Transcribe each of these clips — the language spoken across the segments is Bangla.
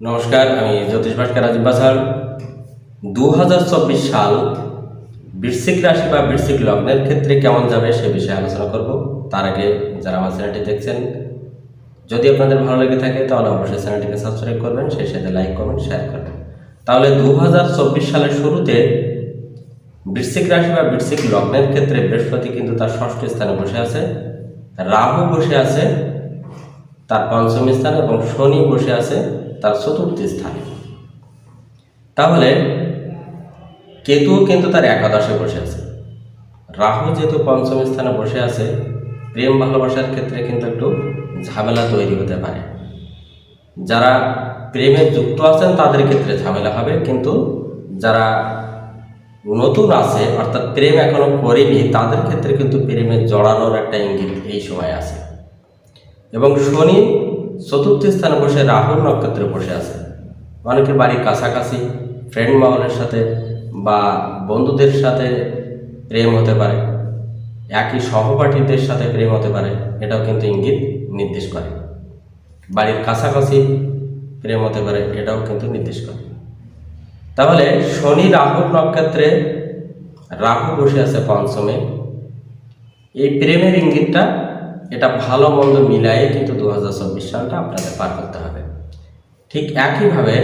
নমস্কার, আমি জ্যোতিষ ভাস্কর রাজীব বাসাল। দু হাজার চব্বিশ সাল বৃশ্চিক রাশি বা বৃশ্চিক লগ্নের ক্ষেত্রে কেমন যাবে সে বিষয়ে আলোচনা করব। তার আগে যারা আমার চ্যানেলটি দেখছেন, যদি আপনাদের ভালো লেগে থাকে, তাহলে অবশ্যই চ্যানেলটিকে সাবস্ক্রাইব করবেন, সেই সাথে লাইক করবেন শেয়ার করবেন। তাহলে দু হাজার চব্বিশ সালের শুরুতে বৃশ্চিক রাশি বা বৃশ্চিক লগ্নের ক্ষেত্রে বৃহস্পতি কিন্তু তার ষষ্ঠ স্থানে বসে আছে রাহু বসে আছে, তার পঞ্চম স্থানে এবং শনি বসে আছে তার চতুর্থ স্থানে। তাহলে কেতুও কিন্তু তার একাদশে বসে আছে। রাহু যেহেতু পঞ্চম স্থানে বসে আছে, প্রেম ভালোবাসার ক্ষেত্রে কিন্তু একটু ঝামেলা তৈরি হতে পারে। যারা প্রেমে যুক্ত আছেন তাদের ক্ষেত্রে ঝামেলা হবে, কিন্তু যারা নতুন আছে, অর্থাৎ প্রেম এখনও করেনি, তাদের ক্ষেত্রে কিন্তু প্রেমে জড়ানোর একটা ইঙ্গিত এই সময় আছে। এবং শনি চতুর্থ স্থানে বসে রাহুল নক্ষত্রে বসে আছে। অনেকের বাড়ির কাছাকাছি ফ্রেন্ড মহলের সাথে বা বন্ধুদের সাথে প্রেম হতে পারে। একই সহপাঠীদের সাথে প্রেম হতে পারে, এটাও কিন্তু ইঙ্গিত নির্দেশ করে। বাড়ির কাছাকাছি প্রেম হতে পারে, এটাও কিন্তু নির্দেশ করে। তাহলে শনি রাহুর নক্ষত্রে রাহু বসে আছে পঞ্চমে। এই প্রেমের ইঙ্গিতটা এটা ভালো মন্দ মিলায়ে কিন্তু দু হাজার চব্বিশ সালটা আপনাদের পার করতে হবে। ঠিক একইভাবে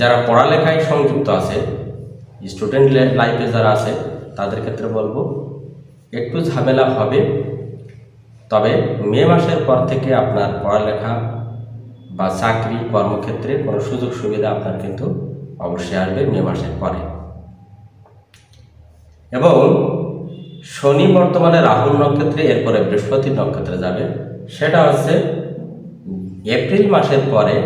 যারা পড়ালেখায় সংযুক্ত আছে স্টুডেন্ট লাইফে যারা আছে, তাদের ক্ষেত্রে বলব, একটু ঝামেলা হবে। তবে মে মাসের পর থেকে আপনার পড়ালেখা বা চাকরি কর্মক্ষেত্রে কোনো সুযোগ সুবিধা আপনার কিন্তু অবশ্যই আসবে মে মাসের পরে। এবং শনি বর্তমানে রাহুল নক্ষত্রে, এরপরে বৃহস্পতি নক্ষত্রে যাবে। সেটা হচ্ছে এপ্রিল মাসের পরে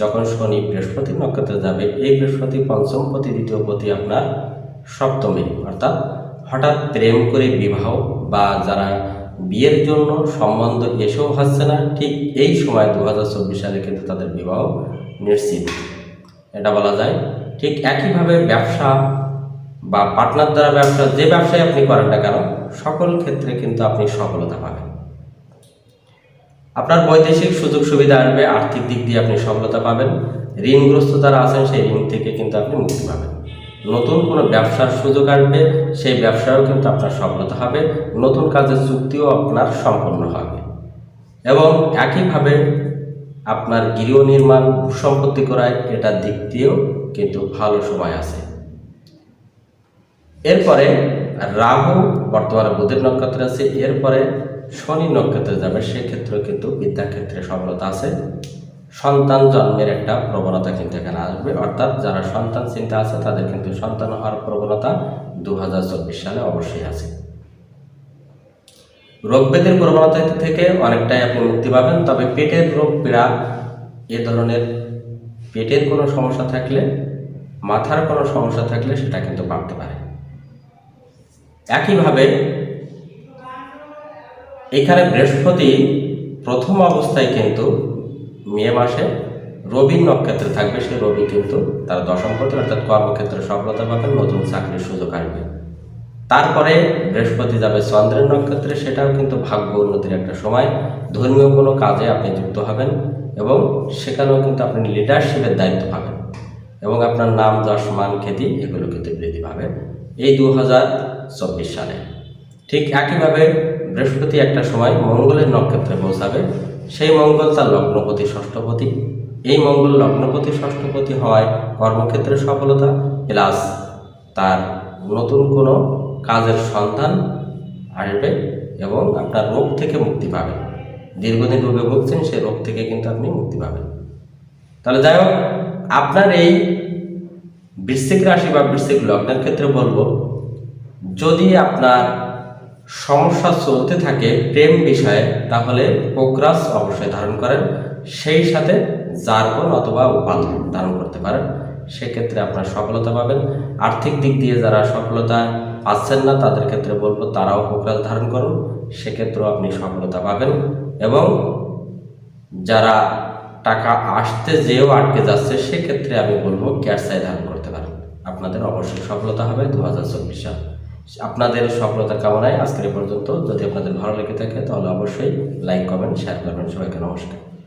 যখন শনি বৃহস্পতি নক্ষত্রে যাবে, এই বৃহস্পতি পঞ্চম পতি, দ্বিতীয় পতি আপনার সপ্তমী। অর্থাৎ হঠাৎ প্রেম করে বিবাহ বা যারা বিয়ের জন্য সম্বন্ধ এসেও হচ্ছে না, ঠিক এই সময় দু হাজার চব্বিশ সালে কিন্তু তাদের বিবাহ নিশ্চিত। এটা বলা যায়। ঠিক একইভাবে ব্যবসা বা পার্টনার দ্বারা ব্যবসা, যে ব্যবসায় আপনি করেন না কেন, সকল ক্ষেত্রে কিন্তু আপনি সফলতা পাবেন। আপনার বৈদেশিক সুযোগ সুবিধা আসবে, আর্থিক দিক দিয়ে আপনি সফলতা পাবেন। ঋণগ্রস্ত যারা আছেন, সেই ঋণ থেকে কিন্তু আপনি মুক্তি পাবেন। নতুন কোনো ব্যবসার সুযোগ আসবে, সেই ব্যবসায়ও কিন্তু আপনার সফলতা হবে। নতুন কাজের চুক্তিও আপনার সম্পন্ন হবে। এবং একইভাবে আপনার গৃহ নির্মাণ ভূসম্পত্তি করায় এটার দিক দিয়েও কিন্তু ভালো সময় আছে। এরপরে রাহু বর্তমানে বুধের নক্ষত্রে আছে, এরপরে শনি নক্ষত্রে যাবে, সেক্ষেত্রেও কিন্তু বিদ্যাক্ষেত্রে সফলতা আছে। সন্তান জন্মের একটা প্রবণতা কিন্তু এখানে আসবে, অর্থাৎ যারা সন্তান চিন্তা আছে তাদের কিন্তু সন্তান হওয়ার প্রবণতা দু হাজার চব্বিশ সালে অবশ্যই আছে। রোগ ব্যাধির প্রবণতা থেকে অনেকটাই আপনি মুক্তি পাবেন, তবে পেটের রোগ পীড়া, এ ধরনের পেটের কোনো সমস্যা থাকলে, মাথার কোনো সমস্যা থাকলে সেটা কিন্তু বাড়তে পারে। একইভাবে, এখানে বৃহস্পতি প্রথম অবস্থায় কিন্তু মে মাসে রবির নক্ষত্রে থাকবে, সেই রবি কিন্তু তার দশম পতি, অর্থাৎ কর্মক্ষেত্রে সফলতা পাবেন, নতুন চাকরির সুযোগ আসবে। তারপরে বৃহস্পতি যাবে চন্দ্রের নক্ষত্রে, সেটাও কিন্তু ভাগ্য উন্নতির একটা সময়। ধর্মীয় কোনো কাজে আপনি যুক্ত হবেন এবং সেখানেও কিন্তু আপনি লিডারশিপের দায়িত্ব পাবেন এবং আপনার নাম, যশ, মান, খ্যাতি, এগুলো কিন্তু বৃদ্ধি পাবে এই দু হাজার চব্বিশ সালে। ঠিক একইভাবে বৃহস্পতি একটা সময় মঙ্গলের নক্ষত্রে পৌঁছাবে। সেই মঙ্গল তার লগ্নপতি, ষষ্ঠপতি। এই মঙ্গল লগ্নপতি, ষষ্ঠপতি হওয়ায় কর্মক্ষেত্রে সফলতা, প্লাস তার নতুন কোনো কাজের সন্ধান আসবে এবং আপনার রোগ থেকে মুক্তি পাবেন দীর্ঘদিন রোগে ভুগছেন, সেই রোগ থেকে কিন্তু আপনি মুক্তি পাবেন। তাহলে যাই হোক, আপনার এই বৃশ্চিক রাশি বা বৃশ্চিক লগ্নের ক্ষেত্রে বলব, যদি আপনার সমস্যা চলতে থাকে প্রেম বিষয়ে, তাহলে পোকরাস অবশ্যই ধারণ করেন। সেই সাথে জার্গন অথবা উপাল ধারণ করতে পারেন। সেক্ষেত্রে আপনার সফলতা পাবেন। আর্থিক দিক দিয়ে যারা সফলতা পাচ্ছেন না, তাদের ক্ষেত্রে বলব তারাও পোকরাস ধারণ করুন। সেক্ষেত্রেও আপনি সফলতা পাবেন এবং যারা টাকা আসতে যেও আটকে যাচ্ছে, সেক্ষেত্রে আমি বলব ক্যাশাই ধারণ করতে পারেন। আপনাদের অবশ্যই সফলতা হবে দু হাজার চব্বিশ সাল। আপনাদের সফলতার কামনায় আজকের পর্যন্ত। যদি আপনাদের ভালো লেগে থাকে, তাহলে অবশ্যই লাইক, কমেন্ট শেয়ার করবেন। সবাইকে নমস্কার।